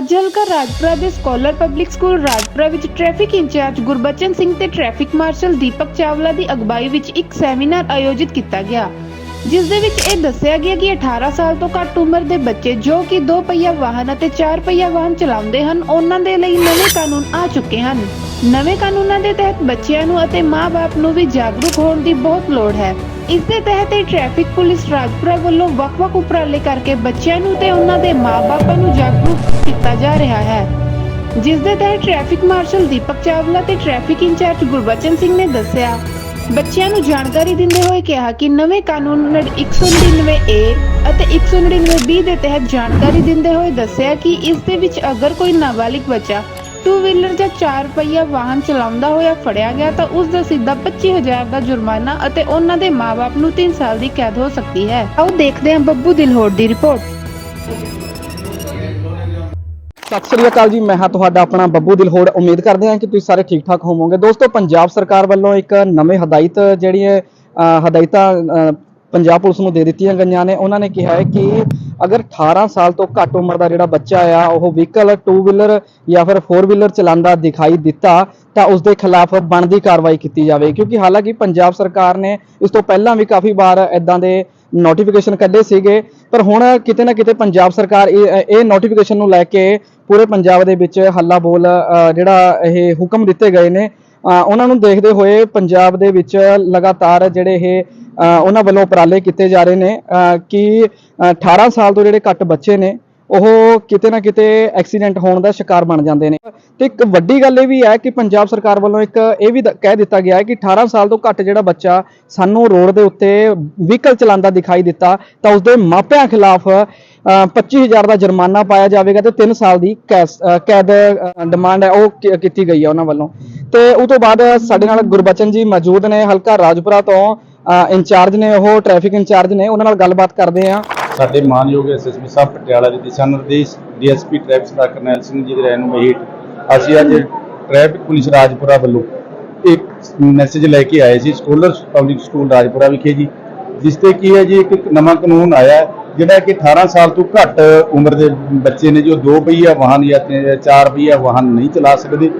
ਅੱਜ ਹਲਕਾ ਰਾਜਪੁਰਾ ਦੇ ਸਕਾਲਰ ਪਬਲਿਕ ਸਕੂਲ ਰਾਜਪੁਰਾ ਵਿੱਚ ਟ੍ਰੈਫਿਕ ਇੰਚਾਰਜ ਗੁਰਬਚਨ ਸਿੰਘ ਤੇ ਟ੍ਰੈਫਿਕ ਮਾਰਸ਼ਲ ਦੀਪਕ ਚਾਵਲਾ ਦੀ ਅਗਵਾਈ ਵਿੱਚ ਇੱਕ ਸੈਮੀਨਾਰ ਆਯੋਜਿਤ ਕੀਤਾ ਗਿਆ, ਜਿਸ ਦੇ ਵਿੱਚ ਇਹ ਦੱਸਿਆ ਗਿਆ ਕਿ 18 ਸਾਲ ਤੋਂ ਘੱਟ ਉਮਰ ਦੇ ਬੱਚੇ ਜੋ ਕਿ ਦੋ ਪਹੀਆ ਵਾਹਨ ਅਤੇ ਚਾਰ ਪਹੀਆ ਵਾਹਨ ਚਲਾਉਂਦੇ ਹਨ, ਉਹਨਾਂ ਦੇ ਲਈ ਨਵੇਂ ਕਾਨੂੰਨ ਆ ਚੁੱਕੇ ਹਨ। ਨਵੇਂ ਕਾਨੂੰਨਾਂ ਦੇ ਤਹਿਤ ਬੱਚਿਆਂ ਨੂੰ ਅਤੇ ਮਾਪੇ ਨੂੰ ਵੀ ਜਾਗਰੂਕ ਹੋਣ ਦੀ ਬਹੁਤ ਲੋੜ ਹੈ। ਇਸ ਦੇ ਤਹਿਤ ਟ੍ਰੈਫਿਕ ਪੁਲਿਸ ਰਾਜਪੁਰਾ ਵੱਲੋਂ ਵੱਖ-ਵੱਖ ਉਪਰਾਲੇ ਕਰਕੇ ਬੱਚਿਆਂ ਨੂੰ ਤੇ ਉਹਨਾਂ ਦੇ ਮਾਪਿਆਂ ਨੂੰ ਜਾਗਰੂਕ ਕੀਤਾ ਜਾ ਰਿਹਾ ਹੈ। ਜਿਸ ਦੇ ਤਹਿਤ ਟ੍ਰੈਫਿਕ ਮਾਰਸ਼ਲ ਦੀਪਕ ਚਾਵਲਾ ਤੇ ਟ੍ਰੈਫਿਕ ਇੰਚਾਰਜ ਗੁਰਬਚਨ ਸਿੰਘ ਨੇ ਦੱਸਿਆ, ਬੱਚਿਆਂ ਨੂੰ ਜਾਣਕਾਰੀ ਦਿੰਦੇ ਹੋਏ ਕਿਹਾ ਕਿ ਨਵੇਂ ਕਾਨੂੰਨ 199 ਏ ਅਤੇ 199 ਬੀ ਦੇ ਤਹਿਤ ਜਾਣਕਾਰੀ ਦਿੰਦੇ ਹੋਏ ਦੱਸਿਆ ਕਿ ਇਸ ਦੇ ਵਿੱਚ ਅਗਰ ਕੋਈ ਨਾਬਾਲਿਗ ਬੱਚਾ ਟੂ ਵੀਲਰ ਜਾਂ ਚਾਰ ਪਹੀਆ ਵਾਹਨ ਚਲਾਉਂਦਾ ਹੋਇਆ ਫੜਿਆ ਗਿਆ ਤਾਂ ਉਸ ਦਾ ਸਿੱਧਾ 25000 ਦਾ ਜੁਰਮਾਨਾ ਅਤੇ ਉਹਨਾਂ ਦੇ ਮਾਪੇ ਨੂੰ 3 ਸਾਲ ਦੀ ਕੈਦ ਹੋ ਸਕਦੀ ਹੈ। ਆਓ ਦੇਖਦੇ ਹਾਂ ਬੱਬੂ ਦਿਲਹੋੜ ਦੀ ਰਿਪੋਰਟ। ਸਤਿ ਸ੍ਰੀ ਅਕਾਲ ਜੀ, ਮੈਂ ਹਾਂ ਤੁਹਾਡਾ ਆਪਣਾ ਬੱਬੂ ਦਿਲਹੋੜ ਉਮੀਦ ਕਰਦੇ ਹਾਂ ਕਿ ਤੁਸੀਂ ਸਾਰੇ ਠੀਕ ਠਾਕ ਹੋਵੋਗੇ। ਦੋਸਤੋ, ਪੰਜਾਬ ਸਰਕਾਰ ਵੱਲੋਂ ਇੱਕ ਨਵੇਂ ਹਦਾਇਤ ਜਿਹੜੀ ਹੈ ਹਦਾਇਤਾਂ ਪੰਜਾਬ ਪੁਲਿਸ ਨੂੰ ਦੇ ਦਿੱਤੀਆਂ ਗਈਆਂ ਨੇ। ਉਹਨਾਂ ਨੇ ਕਿਹਾ ਹੈ ਕਿ ਅਗਰ 18 ਸਾਲ ਤੋਂ ਘੱਟ ਉਮਰ ਦਾ ਜਿਹੜਾ ਬੱਚਾ ਆ, ਉਹ ਵਹੀਕਲ 2 ਵੀਲਰ ਜਾਂ ਫਿਰ 4 ਵੀਲਰ ਚਲਾਉਂਦਾ ਦਿਖਾਈ ਦਿੱਤਾ, ਤਾਂ ਉਸ ਦੇ ਖਿਲਾਫ ਬਣਦੀ ਕਾਰਵਾਈ ਕੀਤੀ ਜਾਵੇ। ਕਿਉਂਕਿ ਹਾਲਾਂਕਿ ਪੰਜਾਬ ਸਰਕਾਰ ਨੇ ਇਸ ਤੋਂ ਪਹਿਲਾਂ ਵੀ ਕਾਫੀ ਵਾਰ ਇਦਾਂ ਦੇ ਨੋਟੀਫਿਕੇਸ਼ਨ ਕੱਢੇ ਸੀਗੇ, ਪਰ ਹੁਣ ਕਿਤੇ ਨਾ ਕਿਤੇ ਪੰਜਾਬ ਸਰਕਾਰ ਇਹ ਨੋਟੀਫਿਕੇਸ਼ਨ ਨੂੰ ਲੈ ਕੇ ਪੂਰੇ ਪੰਜਾਬ ਦੇ ਵਿੱਚ ਹੱਲਾ ਬੋਲ ਜਿਹੜਾ ਇਹ ਹੁਕਮ ਦਿੱਤੇ ਗਏ ਨੇ। ਉਹਨਾਂ ਨੂੰ ਦੇਖਦੇ ਹੋਏ ਪੰਜਾਬ ਦੇ ਵਿੱਚ ਲਗਾਤਾਰ ਜਿਹੜੇ ਇਹ ਉਹਨਾਂ ਵੱਲੋਂ ਉਪਰਾਲੇ ਕੀਤੇ ਜਾ ਰਹੇ ਨੇ ਕਿ ਅ, 18 ਸਾਲ ਤੋਂ ਜਿਹੜੇ ਘੱਟ ਬੱਚੇ ਨੇ ਉਹ ਕਿਤੇ ਨਾ ਕਿਤੇ ਐਕਸੀਡੈਂਟ ਹੋਣ ਦਾ ਸ਼ਿਕਾਰ ਬਣ ਜਾਂਦੇ ਨੇ। ਤੇ ਇੱਕ ਵੱਡੀ ਗੱਲ ਇਹ ਵੀ ਹੈ ਕਿ ਪੰਜਾਬ ਸਰਕਾਰ ਵੱਲੋਂ ਇੱਕ ਇਹ ਵੀ ਕਹਿ ਦਿੱਤਾ ਗਿਆ ਹੈ ਕਿ 18 ਸਾਲ ਤੋਂ ਘੱਟ ਜਿਹੜਾ ਬੱਚਾ ਸਾਨੂੰ ਰੋਡ ਦੇ ਉੱਤੇ ਵਹੀਕਲ ਚਲਾਉਂਦਾ ਦਿਖਾਈ ਦਿੱਤਾ ਤਾਂ ਉਸਦੇ ਮਾਪਿਆਂ ਖਿਲਾਫ ਅ, 25000 ਦਾ ਜੁਰਮਾਨਾ ਪਾਇਆ ਜਾਵੇਗਾ ਤੇ 3 ਸਾਲ ਦੀ ਕੈਸ- ਕੈਦ ਡਿਮਾਂਡ ਹੈ ਉਹ ਕੀਤੀ ਗਈ ਹੈ ਉਹਨਾਂ ਵੱਲੋਂ। ਤੇ ਉਸ ਤੋਂ ਬਾਅਦ ਸਾਡੇ ਨਾਲ ਗੁਰਬਚਨ ਜੀ ਮੌਜੂਦ ਨੇ ਹਲਕਾ ਰਾਜਪੁਰਾ ਤੋਂ ਇੰਚਾਰਜ ਨੇ, ਉਹ ਟ੍ਰੈਫਿਕ ਇੰਚਾਰਜ ਨੇ, ਉਹਨਾਂ ਨਾਲ ਗੱਲਬਾਤ ਕਰਦੇ ਹਾਂ। ਸਾਡੇ ਮਾਨਯੋਗ ਐਸਐਸਪੀ ਸਾਹਿਬ ਪਟਿਆਲਾ ਦੇ ਦਿਸ਼ਾ ਨਿਰਦੇਸ਼, ਡੀਐਸਪੀ ਟ੍ਰੈਫਿਕ ਸਰਦਾਰ ਕਰਨੈਲ ਸਿੰਘ ਜੀ ਦੇ ਰਹਿਨੁਮਾਈ ਹੇਠ ਅਸੀਂ ਅੱਜ ਟ੍ਰੈਫਿਕ ਪੁਲਿਸ ਰਾਜਪੁਰਾ ਵੱਲੋਂ ਇੱਕ ਮੈਸੇਜ ਲੈ ਕੇ ਆਏ ਸੀ ਸਕੂਲਰ ਪਬਲਿਕ ਸਕੂਲ ਰਾਜਪੁਰਾ ਵਿਖੇ ਜੀ, ਜਿਸ ਤੇ ਕੀ ਹੈ ਜੀ, ਇੱਕ ਨਵਾਂ ਕਾਨੂੰਨ ਆਇਆ, ਜਿਹੜਾ ਕਿ 18 ਸਾਲ ਤੋਂ ਘੱਟ ਉਮਰ ਦੇ ਬੱਚੇ ਨੇ ਜੋ ਦੋ ਪਹੀਆ ਵਾਹਨ ਜਾਂ ਚਾਰ ਪਹੀਆ ਵਾਹਨ ਨਹੀਂ ਚਲਾ ਸਕਦੇ।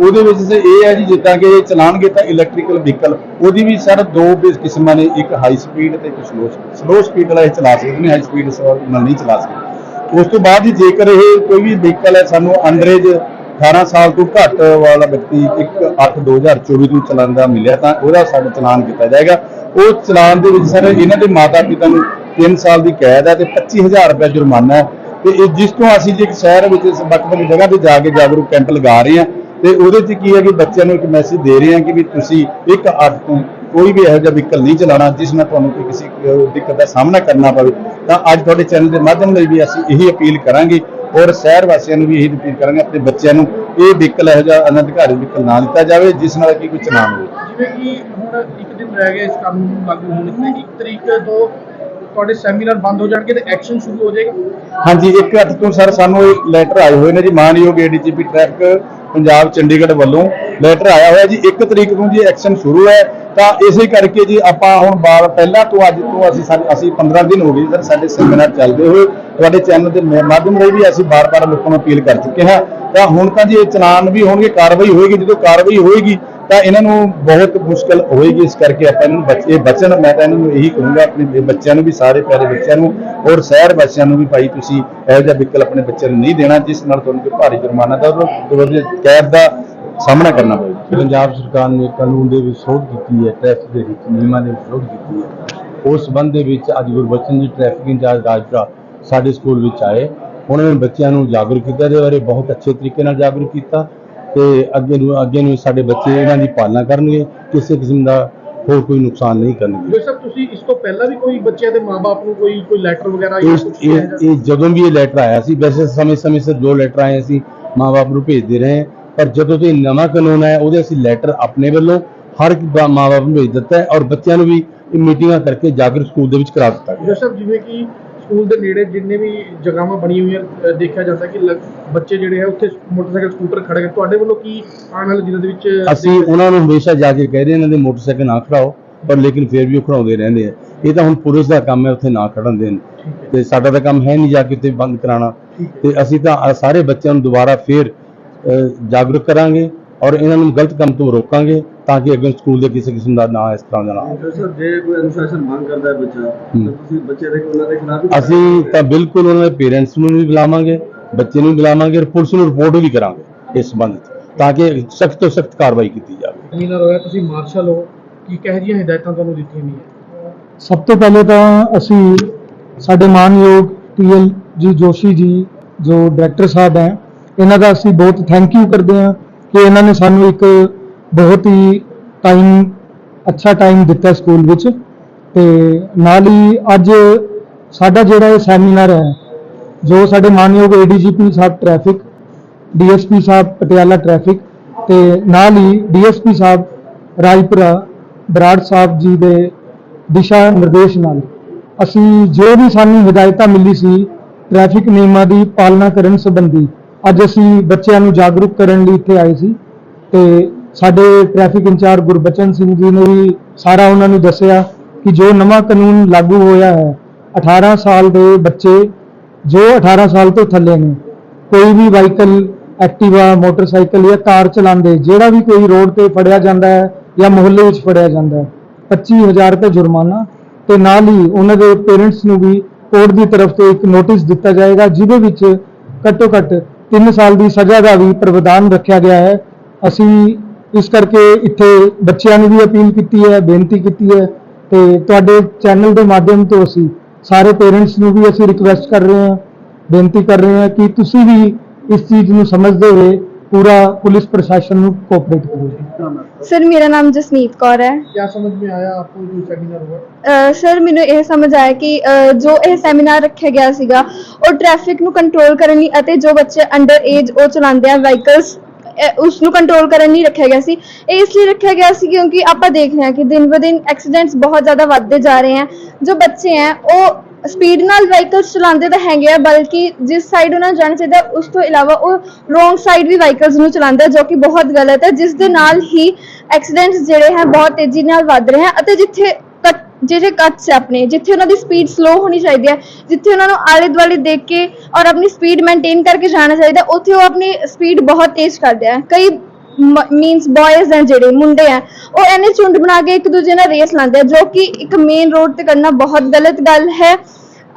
ਉਹਦੇ ਵਿੱਚ ਸੇ ਇਹ ਹੈ ਜੀ, ਜਿੱਦਾਂ ਕਿ ਇਹ ਚਲਾਣਗੇ ਤਾਂ ਇਲੈਕਟ੍ਰੀਕਲ ਵਹੀਕਲ ਉਹਦੀ ਵੀ ਸਰ ਦੋ ਕਿਸਮਾਂ ਨੇ, ਇੱਕ ਹਾਈ ਸਪੀਡ ਤੇ ਇੱਕ ਸਲੋ ਸਲੋ ਸਪੀਡ ਵਾਲਾ ਇਹ ਚਲਾ ਸਕਦੇ ਨੇ ਹਾਈ ਸਪੀਡ ਨਾਲ ਨਹੀਂ ਚਲਾ ਸਕਦੇ। ਉਸ ਤੋਂ ਬਾਅਦ ਜੀ ਜੇਕਰ ਇਹ ਕੋਈ ਵੀ ਵਹੀਕਲ ਹੈ, ਸਾਨੂੰ ਅੰਡਰੇਜ 18 ਸਾਲ ਤੋਂ ਘੱਟ ਵਾਲਾ ਵਿਅਕਤੀ 1/8/2024 ਨੂੰ ਚਲਾਉਣ ਦਾ ਮਿਲਿਆ ਤਾਂ ਉਹਦਾ ਸਾਡਾ ਚਲਾਨ ਕੀਤਾ ਜਾਏਗਾ। ਉਹ ਚਲਾਨ ਦੇ ਵਿੱਚ ਸਰ ਇਹਨਾਂ ਦੇ ਮਾਤਾ ਪਿਤਾ ਨੂੰ 3 ਸਾਲ ਦੀ ਕੈਦ ਹੈ ਤੇ 25000 ਰੁਪਏ ਜੁਰਮਾਨਾ ਹੈ। ਤੇ ਇਹ ਜਿਸ ਤੋਂ ਅਸੀਂ ਜੇ ਇੱਕ ਸ਼ਹਿਰ ਵਿੱਚ ਇਸ ਵੱਖ-ਵੱਖ ਜਗ੍ਹਾ ਤੇ ਜਾ ਕੇ ਜਾਗਰੂਕ ਕੈਂਪ ਲਗਾ ਰਹੇ ਹਾਂ ਤੇ ਉਹਦੇ 'ਚ ਕੀ ਹੈ ਕਿ ਬੱਚਿਆਂ ਨੂੰ ਇੱਕ ਮੈਸੇਜ ਦੇ ਰਹੇ ਹਾਂ ਕਿ ਵੀ ਤੁਸੀਂ ਇੱਕ ਅੱਠ ਤੋਂ ਕੋਈ ਵੀ ਇਹੋ ਜਿਹਾ ਵਹੀਕਲ ਨਹੀਂ ਚਲਾਉਣਾ ਜਿਸ ਨਾਲ ਤੁਹਾਨੂੰ ਕੋਈ ਕਿਸੇ ਦਿੱਕਤ ਦਾ ਸਾਹਮਣਾ ਕਰਨਾ ਪਵੇ ਤਾਂ ਅੱਜ ਤੁਹਾਡੇ ਚੈਨਲ ਦੇ ਮਾਧਿਅਮ ਨਾਲ ਵੀ ਅਸੀਂ ਇਹੀ ਅਪੀਲ ਕਰਾਂਗੇ ਔਰ ਸ਼ਹਿਰ ਵਾਸੀਆਂ ਨੂੰ ਵੀ ਇਹੀ ਅਪੀਲ ਕਰਾਂਗੇ ਆਪਣੇ ਬੱਚਿਆਂ ਨੂੰ ਇਹ ਵਹੀਕਲ ਇਹੋ ਜਿਹਾ ਅਨਧਿਕਾਰੀ ਵਹੀਕਲ ਨਾ ਦਿੱਤਾ ਜਾਵੇ ਜਿਸ ਨਾਲ ਕਿ ਕੋਈ ਚਲਾਨ ਹੋਵੇ। ਜਿਵੇਂ ਕਿ ਹੁਣ ਇੱਕ ਦਿਨ ਰਹਿ ਗਿਆ ਇਸ ਕਾਨੂੰਨ ਨੂੰ ਲਾਗੂ ਹੋਣ ਤੇ ਇੱਕ ਤਰੀਕ ਤੋਂ ਤੁਹਾਡੇ ਸੈਮੀਨਾਰ ਬੰਦ ਹੋ ਜਾਣਗੇ ਤੇ ਐਕਸ਼ਨ ਸ਼ੁਰੂ ਹੋ ਜਾਏਗਾ? ਹਾਂਜੀ ਇੱਕ ਹੱਥ ਤੋਂ ਸਰ ਸਾਨੂੰ ਇਹ ਲੈਟਰ ਆਏ ਹੋਏ ਨੇ ਜੀ ਮਾਨਯੋਗ ਏਡੀਜੀਪੀ ਟ੍ਰੈਫਿਕ ਪੰਜਾਬ ਚੰਡੀਗੜ੍ਹ ਵੱਲੋਂ ਲੈਟਰ ਆਇਆ ਹੋਇਆ ਜੀ 1 ਤਰੀਕ ਨੂੰ ਜੀ ਐਕਸ਼ਨ ਸ਼ੁਰੂ ਹੈ। ਤਾਂ ਇਸੇ ਕਰਕੇ ਜੀ ਆਪਾਂ ਹੁਣ ਬਾਰ ਪਹਿਲਾਂ ਤੋਂ ਅੱਜ ਤੋਂ ਅਸੀਂ ਅਸੀਂ 15 ਦਿਨ ਹੋ ਗਏ ਸਰ ਸਾਡੇ ਸੈਮੀਨਾਰ ਚੱਲਦੇ ਹੋਏ। ਤੁਹਾਡੇ ਚੈਨਲ ਦੇ ਮਾਧਿਅਮ ਰਾਹੀਂ ਵੀ ਅਸੀਂ ਬਾਰ-ਬਾਰ ਲੋਕਾਂ ਨੂੰ ਅਪੀਲ ਕਰ ਚੁੱਕੇ ਹਾਂ। ਤਾਂ ਹੁਣ ਤਾਂ ਜੀ ਇਹ ਚਲਾਨ ਵੀ ਹੋਣਗੇ, ਕਾਰਵਾਈ ਹੋਏਗੀ, ਜਦੋਂ ਕਾਰਵਾਈ ਹੋਏਗੀ ਤਾਂ ਇਹਨਾਂ ਨੂੰ ਬਹੁਤ ਮੁਸ਼ਕਲ ਹੋਏਗੀ ਇਸ ਕਰਕੇ ਆਪਾਂ ਇਹਨਾਂ ਨੂੰ ਬੱਚੇ ਬਚਣ, ਮੈਂ ਤਾਂ ਇਹਨਾਂ ਨੂੰ ਇਹੀ ਕਹੂੰਗਾ ਆਪਣੇ ਬੱਚਿਆਂ ਨੂੰ ਵੀ, ਸਾਰੇ ਪਿਆਰੇ ਬੱਚਿਆਂ ਨੂੰ ਔਰ ਸ਼ਹਿਰ ਵਾਸੀਆਂ ਨੂੰ ਵੀ ਭਾਈ ਤੁਸੀਂ ਇਹੋ ਜਿਹਾ ਵਿਕਲ ਆਪਣੇ ਬੱਚਿਆਂ ਨੂੰ ਨਹੀਂ ਦੇਣਾ, ਜਿਸ ਨਾਲ ਤੁਹਾਨੂੰ ਕੋਈ ਭਾਰੀ ਜੁਰਮਾਨਾ ਦਾ ਔਰ ਕੈਦ ਦਾ ਸਾਹਮਣਾ ਕਰਨਾ ਪਵੇ ਪੰਜਾਬ ਸਰਕਾਰ ਨੇ ਕਾਨੂੰਨ ਦੇ ਵਿੱਚ ਸੋਧ ਕੀਤੀ ਹੈ, ਟ੍ਰੈਫਿਕ ਦੇ ਵਿੱਚ, ਨਿਯਮਾਂ ਦੇ ਵਿੱਚ ਸੋਧ ਕੀਤੀ ਹੈ। ਉਸ ਸੰਬੰਧ ਦੇ ਵਿੱਚ ਅੱਜ ਗੁਰਬਚਨ ਜੀ ਟ੍ਰੈਫਿਕ ਇੰਚਾਰਜ ਰਾਜਪੁਰਾ ਸਾਡੇ ਸਕੂਲ ਵਿੱਚ ਆਏ। ਉਹਨਾਂ ਨੇ ਬੱਚਿਆਂ ਨੂੰ ਜਾਗਰੂਕ ਕੀਤਾ ਦੇ ਬਾਰੇ ਬਹੁਤ ਅੱਛੇ ਤਰੀਕੇ ਨਾਲ ਜਾਗਰੂਕ ਕੀਤਾ। ਤੇ ਅੱਗੇ ਨੂੰ ਅੱਗੇ ਨੂੰ ਸਾਡੇ ਬੱਚੇ ਇਹਨਾਂ ਦੀ ਪਾਲਣਾ ਕਰਨਗੇ ਕਿਸੇ ਕਿਸਮ ਦਾ ਹੋਰ ਕੋਈ ਨੁਕਸਾਨ ਨਹੀਂ ਕਰਨਗੇ ਜੋ ਸਰ ਤੁਸੀਂ ਇਸ ਤੋਂ ਪਹਿਲਾਂ ਵੀ ਕੋਈ ਬੱਚਿਆਂ ਦੇ ਮਾਪੇ ਨੂੰ ਕੋਈ ਕੋਈ ਲੈਟਰ ਵਗੈਰਾ ਜਾਂ ਕੁਝ ਇਹ ਇਹ ਜਦੋਂ ਵੀ ਇਹ ਲੈਟਰ ਆਇਆ ਸੀ ਵੈਸੇ ਸਮੇਂ ਸਮੇਂ ਸਿਰ ਜੋ ਲੈਟਰ ਆਏ ਸੀ ਮਾਪੇ ਨੂੰ ਭੇਜਦੇ ਰਹੇ। ਪਰ ਜਦੋਂ ਤੋਂ ਇਹ ਨਵਾਂ ਕਾਨੂੰਨ ਆਇਆ ਉਹਦੇ ਅਸੀਂ ਲੈਟਰ ਆਪਣੇ ਵੱਲੋਂ ਹਰ ਇੱਕ ਮਾਪੇ ਨੂੰ ਭੇਜ ਦਿੱਤਾ ਹੈ ਔਰ ਬੱਚਿਆਂ ਨੂੰ ਵੀ ਇਹ ਮੀਟਿੰਗਾਂ ਕਰਕੇ ਜਾਗਰੂਕ ਸਕੂਲ ਦੇ ਵਿੱਚ ਕਰਾ ਦਿੱਤਾ ਗਿਆ ਜੋ ਸਰ ਜਿਵੇਂ ਕਿ ਸਕੂਲ ਦੇ ਨੇੜੇ ਜਿੰਨੇ ਵੀ ਜਗ੍ਹਾਵਾਂ ਬਣੀਆਂ ਹੋਈਆਂ ਅ, ਦੇਖਿਆ ਜਾਂਦਾ ਕਿ ਬੱਚੇ ਜਿਹੜੇ ਆ ਉੱਥੇ ਮੋਟਰਸਾਈਕਲ ਸਕੂਟਰ ਖੜੇ ਨੇ। ਤੁਹਾਡੇ ਵੱਲੋਂ ਕੀ ਆਉਣ ਵਾਲੇ ਦਿਨਾਂ ਦੇ ਵਿੱਚ ਅਸੀਂ ਉਹਨਾਂ ਨੂੰ ਹਮੇਸ਼ਾ ਜਾ ਕੇ ਕਹਿ ਰਹੇ ਇਹਨਾਂ ਦੇ ਮੋਟਰਸਾਈਕਲ ਨਾ ਖੜਾਓ ਪਰ ਲੇਕਿਨ ਫਿਰ ਵੀ ਉਹ ਖੜਾਉਂਦੇ ਰਹਿੰਦੇ ਆ। ਇਹ ਤਾਂ ਹੁਣ ਪੁਲਿਸ ਦਾ ਕੰਮ ਹੈ ਉੱਥੇ ਨਾ ਖੜਨ ਦੇਣ। ਤੇ ਸਾਡਾ ਤਾਂ ਕੰਮ ਹੈ ਨਹੀਂ ਜਾ ਕੇ ਉੱਥੇ ਬੰਦ ਕਰਾਉਣਾ। ਤੇ ਅਸੀਂ ਤਾਂ ਸਾਰੇ ਬੱਚਿਆਂ ਨੂੰ ਦੁਬਾਰਾ ਫੇਰ ਅ, ਜਾਗਰੂਕ ਕਰਾਂਗੇ ਔਰ ਇਹਨਾਂ ਨੂੰ ਗਲਤ ਕੰਮ ਤੋਂ ਰੋਕਾਂਗੇ। ਤਾਂ ਕਿ ਅੱਗੇ ਸਕੂਲ ਦੇ ਕਿਸੇ ਕਿਸਮ ਦਾ ਨਾ ਇਸ ਤਰ੍ਹਾਂ ਦਾ ਨਾ ਹੋਵੇ। ਸਰ ਜੇ ਕੋਈ ਅਨੁਸ਼ਾਸਨ ਮੰਗ ਕਰਦਾ ਹੈ ਬੱਚਾ। ਤਾਂ ਤੁਸੀਂ ਬੱਚੇ ਦੇ ਉਹਨਾਂ ਦੇ ਖਿਲਾਫ ਵੀ ਅਸੀਂ ਤਾਂ ਬਿਲਕੁਲ ਉਹਨਾਂ ਦੇ ਪੇਰੈਂਟਸ ਨੂੰ ਵੀ ਬੁਲਾਵਾਂਗੇ ਬੱਚੇ ਨੂੰ ਵੀ ਬੁਲਾਵਾਂਗੇ ਔਰ ਪੁਲਿਸ ਨੂੰ ਰਿਪੋਰਟ ਵੀ ਕਰਾਂਗੇ ਇਸ ਸੰਬੰਧ ਤਾਂ ਕਿ ਸਖਤ ਤੋਂ ਸਖਤ ਕਾਰਵਾਈ ਕੀਤੀ ਜਾਵੇ ਸੈਮੀਨਾਰ ਹੋਇਆ ਤੁਸੀਂ ਮਾਰਸ਼ਲ ਹੋ ਕੀ ਕਿਹੋ ਜਿਹੀਆਂ ਹਦਾਇਤਾਂ ਤੁਹਾਨੂੰ ਦਿੱਤੀਆਂ ਗਈਆਂ ਸਭ ਤੋਂ ਪਹਿਲੇ ਤਾਂ ਅਸੀਂ ਸਾਡੇ ਮਾਨਯੋਗ ਟੀਐਲ ਜੀ ਜੋਸ਼ੀ ਜੀ ਜੋ ਡਾਇਰੈਕਟਰ ਸਾਹਿਬ ਹੈ ਇਹਨਾਂ ਦਾ ਅਸੀਂ ਬਹੁਤ ਥੈਂਕ ਯੂ ਕਰਦੇ ਹਾਂ ਕਿ ਇਹਨਾਂ ਨੇ ਸਾਨੂੰ ਇੱਕ ਬਹੁਤ ਹੀ ਟਾਈਮ ਅੱਛਾ ਟਾਈਮ ਦਿੱਤਾ ਸਕੂਲ ਵਿੱਚ ਤੇ ਨਾਲ ਹੀ ਅੱਜ ਸਾਡਾ ਜਿਹੜਾ ਇਹ ਸੈਮੀਨਾਰ ਹੈ, ਜੋ ਸਾਡੇ ਮਾਨਯੋਗ ਏਡੀਜੀਪੀ ਸਾਹਿਬ ਟ੍ਰੈਫਿਕ ਡੀਐਸਪੀ ਸਾਹਿਬ ਪਟਿਆਲਾ ਟ੍ਰੈਫਿਕ ਤੇ ਨਾਲ ਹੀ ਡੀਐਸਪੀ ਸਾਹਿਬ ਰਾਜਪੁਰਾ ਬਰਾੜ ਸਾਹਿਬ ਜੀ ਦੇ ਦਿਸ਼ਾ ਨਿਰਦੇਸ਼ ਨਾਲ ਅਸੀਂ ਜੋ ਵੀ ਸਾਨੂੰ ਹਦਾਇਤਾਂ ਮਿਲੀ ਸੀ ਟ੍ਰੈਫਿਕ ਨਿਯਮਾਂ ਦੀ ਪਾਲਣਾ ਕਰਨ ਸੰਬੰਧੀ ਅੱਜ ਅਸੀਂ ਬੱਚਿਆਂ ਨੂੰ ਜਾਗਰੂਕ ਕਰਨ ਲਈ ਇੱਥੇ ਆਏ ਸੀ ਤੇ ਸਾਡੇ ਟ੍ਰੈਫਿਕ ਇੰਚਾਰਜ ਗੁਰਬਚਨ ਸਿੰਘ ਜੀ ਨੇ ਵੀ ਸਾਰਾ ਉਹਨਾਂ ਨੂੰ ਦੱਸਿਆ ਕਿ ਜੋ ਨਵਾਂ ਕਾਨੂੰਨ ਲਾਗੂ ਹੋਇਆ ਹੈ 18 ਸਾਲ ਦੇ ਬੱਚੇ ਜੋ 18 ਸਾਲ ਤੋਂ ਥੱਲੇ ਨੇ, ਕੋਈ ਵੀ ਵਾਹੀਕਲ ਐਕਟਿਵਾ, ਮੋਟਰਸਾਈਕਲ ਜਾਂ ਕਾਰ ਚਲਾਉਂਦੇ, ਜਿਹੜਾ ਵੀ ਕੋਈ ਰੋਡ ਤੇ ਫੜਿਆ ਜਾਂਦਾ ਹੈ ਜਾਂ ਮੁਹੱਲੇ ਵਿੱਚ ਫੜਿਆ ਜਾਂਦਾ ਹੈ 25000 ਰੁਪਏ ਜੁਰਮਾਨਾ ਤੇ ਨਾਲ ਹੀ ਉਹਨਾਂ ਦੇ ਪੇਰੈਂਟਸ ਨੂੰ ਵੀ ਕੋਰਟ ਦੀ ਤਰਫ ਤੋਂ ਇੱਕ ਨੋਟਿਸ ਦਿੱਤਾ ਜਾਏਗਾ, ਜਿਹਦੇ ਵਿੱਚ ਘੱਟੋ ਘੱਟ 3 ਸਾਲ ਦੀ ਸਜ਼ਾ ਦਾ ਵੀ ਪ੍ਰਾਵਧਾਨ ਰੱਖਿਆ ਗਿਆ ਹੈ। ਅਸੀਂ ਇਸ ਕਰਕੇ ਇੱਥੇ ਬੱਚਿਆਂ ਨੂੰ ਵੀ ਅਪੀਲ ਕੀਤੀ ਹੈ ਬੇਨਤੀ ਕੀਤੀ ਹੈ ਤੇ ਤੁਹਾਡੇ ਚੈਨਲ ਦੇ ਮਾਧਿਅਮ ਤੋਂ ਅਸੀਂ ਸਾਰੇ ਪੇਰੈਂਟਸ ਨੂੰ ਵੀ ਅਸੀਂ ਰਿਕੁਐਸਟ ਕਰ ਰਹੇ ਹਾਂ ਬੇਨਤੀ ਕਰ ਰਹੇ ਹਾਂ ਕਿ ਤੁਸੀਂ ਵੀ ਇਸ ਚੀਜ਼ ਨੂੰ ਸਮਝਦੇ ਹੋਏ ਪੂਰਾ ਪੁਲਿਸ ਪ੍ਰਸ਼ਾਸਨ ਨੂੰ ਕੋਆਪਰੇਟ ਕਰੋ। ਜੀ ਸਰ ਮੇਰਾ ਨਾਮ ਜਸਮੀਤ ਕੌਰ ਹੈ। ਕੀ ਸਮਝ ਮੇ ਆਇਆ ਆਪਕੋ ਜੋ ਸੈਮੀਨਾਰ ਹੋਇਆ? ਸਰ ਮੈਨੂੰ ਇਹ ਸਮਝ ਆਇਆ ਕਿ ਜੋ ਇਹ ਸੈਮੀਨਾਰ ਰੱਖਿਆ ਗਿਆ ਸੀਗਾ ਉਹ ਟ੍ਰੈਫਿਕ ਨੂੰ ਕੰਟਰੋਲ ਕਰਨ ਲਈ ਅਤੇ ਜੋ ਬੱਚੇ ਅੰਡਰ ਏਜ ਉਹ ਚਲਾਉਂਦੇ ਆ ਵਹੀਕਲਸ ਉਸ ਨੂੰ ਕੰਟਰੋਲ ਕਰਨ ਲਈ ਰੱਖਿਆ ਗਿਆ ਸੀ। ਇਹ ਇਸ ਲਈ ਰੱਖਿਆ ਗਿਆ ਸੀ ਕਿਉਂਕਿ ਆਪਾਂ ਦੇਖ ਰਹੇ ਹਾਂ ਕਿ ਦਿਨ ਬ ਦਿਨ ਐਕਸੀਡੈਂਟਸ ਬਹੁਤ ਜ਼ਿਆਦਾ ਵੱਧਦੇ ਜਾ ਰਹੇ ਹਨ ਜੋ ਬੱਚੇ ਹੈ, ਉਹ ਸਪੀਡ ਨਾਲ ਵਹੀਕਲਸ ਚਲਾਉਂਦੇ ਤਾਂ ਹੈਗੇ ਆ, ਬਲਕਿ ਜਿਸ ਸਾਈਡ ਉਹਨਾਂ ਨੂੰ ਜਾਣਾ ਚਾਹੀਦਾ, ਉਸ ਤੋਂ ਇਲਾਵਾ ਉਹ ਰੋਂਗ ਸਾਈਡ ਵੀ ਵਹੀਕਲਸ ਨੂੰ ਚਲਾਉਂਦਾ, ਜੋ ਕਿ ਬਹੁਤ ਗਲਤ ਹੈ। ਜਿਸ ਦੇ ਨਾਲ ਹੀ ਐਕਸੀਡੈਂਟਸ ਜਿਹੜੇ ਹੈ, ਬਹੁਤ ਤੇਜ਼ੀ ਨਾਲ ਵੱਧ ਰਹੇ ਹਨ ਅਤੇ ਜਿੱਥੇ ਜਿਹੜੇ ਕੱਟਸ ਹੈ ਆਪਣੇ ਜਿੱਥੇ ਉਹਨਾਂ ਦੀ ਸਪੀਡ ਸਲੋ ਹੋਣੀ ਚਾਹੀਦੀ ਹੈ ਜਿੱਥੇ ਉਹਨਾਂ ਨੂੰ ਆਲੇ ਦੁਆਲੇ ਦੇਖ ਕੇ ਔਰ ਆਪਣੀ ਸਪੀਡ ਮੇਨਟੇਨ ਕਰਕੇ ਜਾਣਾ ਚਾਹੀਦਾ ਉੱਥੇ ਉਹ ਆਪਣੀ ਸਪੀਡ ਬਹੁਤ ਤੇਜ਼ ਕਰਦੇ ਆ। ਕਈ ਮੀਨਸ ਬॉयਜ਼ ਹੈ ਜਿਹੜੇ ਮੁੰਡੇ ਆ ਉਹ ਐਨੇ ਝੁੰਡ ਬਣਾ ਕੇ ਇੱਕ ਦੂਜੇ ਨਾਲ ਰੇਸ ਲਾਉਂਦੇ ਆ ਜੋ ਕਿ ਇੱਕ ਮੇਨ ਰੋਡ ਤੇ ਕਰਨਾ ਬਹੁਤ ਗਲਤ ਗੱਲ ਹੈ।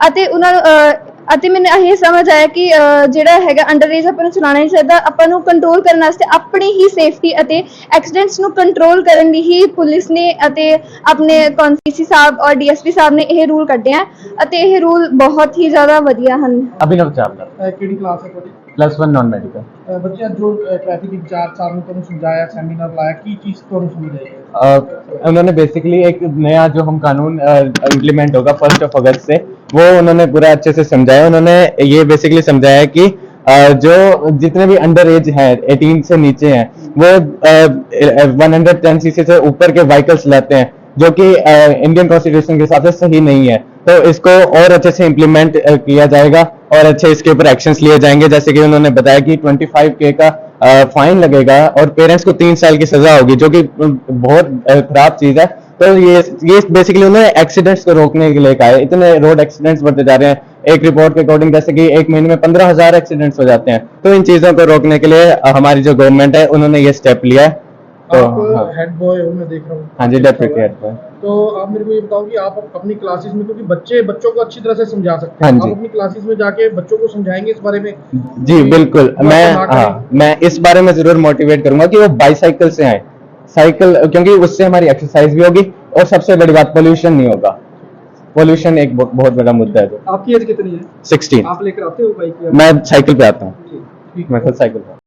ਅਤੇ ਉਹਨਾਂ ਅਹ, ਅਤੇ ਮੈਨੂੰ ਇਹ ਸਮਝ ਆਇਆ ਕਿ ਅਹ, ਜਿਹੜਾ ਹੈਗਾ ਅੰਡਰ ਏਜ ਆਪਾਂ ਨੂੰ ਚਲਾਉਣਾ ਨਹੀਂ ਚਾਹੀਦਾ ਆਪਾਂ ਨੂੰ ਕੰਟਰੋਲ ਕਰਨ ਵਾਸਤੇ ਆਪਣੀ ਹੀ ਸੇਫਟੀ ਅਤੇ ਐਕਸੀਡੈਂਟਸ ਨੂੰ ਕੰਟਰੋਲ ਕਰਨ ਲਈ ਹੀ ਪੁਲਿਸ ਨੇ ਅਤੇ ਆਪਣੇ ਕੌਂਸੀ ਸਾਹਿਬ ਔਰ ਡੀਐਸਪੀ ਸਾਹਿਬ ਨੇ ਇਹ ਰੂਲ ਕੱਢੇ ਆ ਅਤੇ ਇਹ ਰੂਲ ਬਹੁਤ ਹੀ ਜ਼ਿਆਦਾ ਵਧੀਆ ਹਨ अभिनव चावला ਕਿਹੜੀ ਕਲਾਸ ਹੈ ਤੁਹਾਡੀ प्लस वन नॉन मेडिकल ਅ, ਬੱਚਿਆਂ ਜੋ ਟ੍ਰੈਫਿਕ ਇੰਚਾਰਜ ਸਾਹਿਬ ਨੇ ਤੁਹਾਨੂੰ ਸਮਝਾਇਆ ਸੈਮੀਨਾਰ ਲਾਇਆ ਕੀ ਚੀਜ਼ ਤੁਹਾਨੂੰ ਸਮਝ ਆਈ उन्होंने बेसिकली एक नया जो हम कानून इम्प्लीमेंट होगा फर्स्ट ऑफ अगस्त से वो उन्होंने पूरा अच्छे से समझाया। उन्होंने ये बेसिकली समझाया कि जो जितने भी अंडर एज हैं 18 से नीचे हैं, वो वन हंड्रेड टेन सी से ऊपर के व्हीकल्स लाते हैं, जो कि इंडियन कॉन्स्टिट्यूशन के हिसाब से सही नहीं है। तो इसको और अच्छे से इम्प्लीमेंट किया जाएगा और अच्छे इसके ऊपर एक्शंस लिए जाएँगे। जैसे कि उन्होंने बताया कि 25 के का फाइन लगेगा और पेरेंट्स को तीन साल की सजा होगी, जो कि बहुत खराब चीज़ है। तो ये ये बेसिकली उन्होंने एक्सीडेंट्स को रोकने के लिए कहा है। इतने रोड एक्सीडेंट्स बढ़ते जा रहे हैं। एक रिपोर्ट के अकॉर्डिंग जैसे कि एक महीने में पंद्रह हज़ार एक्सीडेंट्स हो जाते हैं। तो इन चीज़ों को रोकने के लिए हमारी जो गवर्नमेंट है उन्होंने ये स्टेप लिया है। तो हाँ, हेड बॉय हो मैं देख रहा हूँ। हाँ जी डेप्यूटी हेड पर तो आप मेरे को ये बताओ कि आप अपनी क्लासेस में क्योंकि बच्चे बच्चों को अच्छी तरह से समझा सकते हैं। हाँ आप जी। अपनी क्लासेस में जाके बच्चों को समझाएँगे इस बारे में? जी बिल्कुल। मैं। हाँ मैं इस बारे में ज़रूर मोटिवेट करूँगा कि वो बाईसाइकिल से आए। साइकिल क्योंकि उससे हमारी एक्सरसाइज भी होगी और सबसे बड़ी बात पोल्यूशन नहीं होगा। पोल्यूशन एक बहुत बड़ा मुद्दा है। आपकी एज कितनी है? सिक्सटीन आप लेकर आते हो बाइक मैं साइकिल पे आता हूँ। मैं खुद साइकिल पे